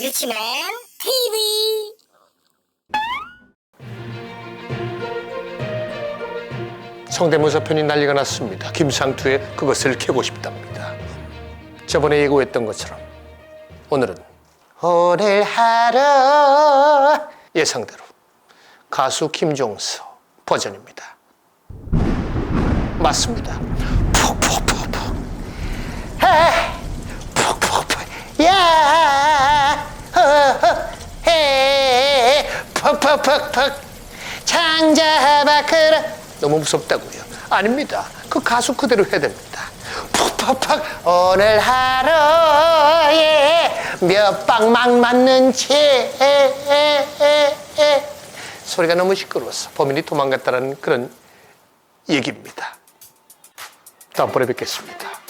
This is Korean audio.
유치맨 TV 성대모사 편이 난리가 났습니다. 김상투의 그것을 캐고 싶답니다. 저번에 예고했던 것처럼 오늘은 오늘 하루 예상대로 가수 김종서 버전입니다. 맞습니다. 푹푹푹푹 아, 푹푹푹 야 해 푹푹푹푹 창자바 그라 너무 무섭다고요? 아닙니다. 그 가수 그대로 해야 됩니다. 푹푹푹 오늘 하루에 몇 방만 맞는지 소리가 너무 시끄러워서 범인이 도망갔다는 그런 얘기입니다. 다음번에 뵙겠습니다.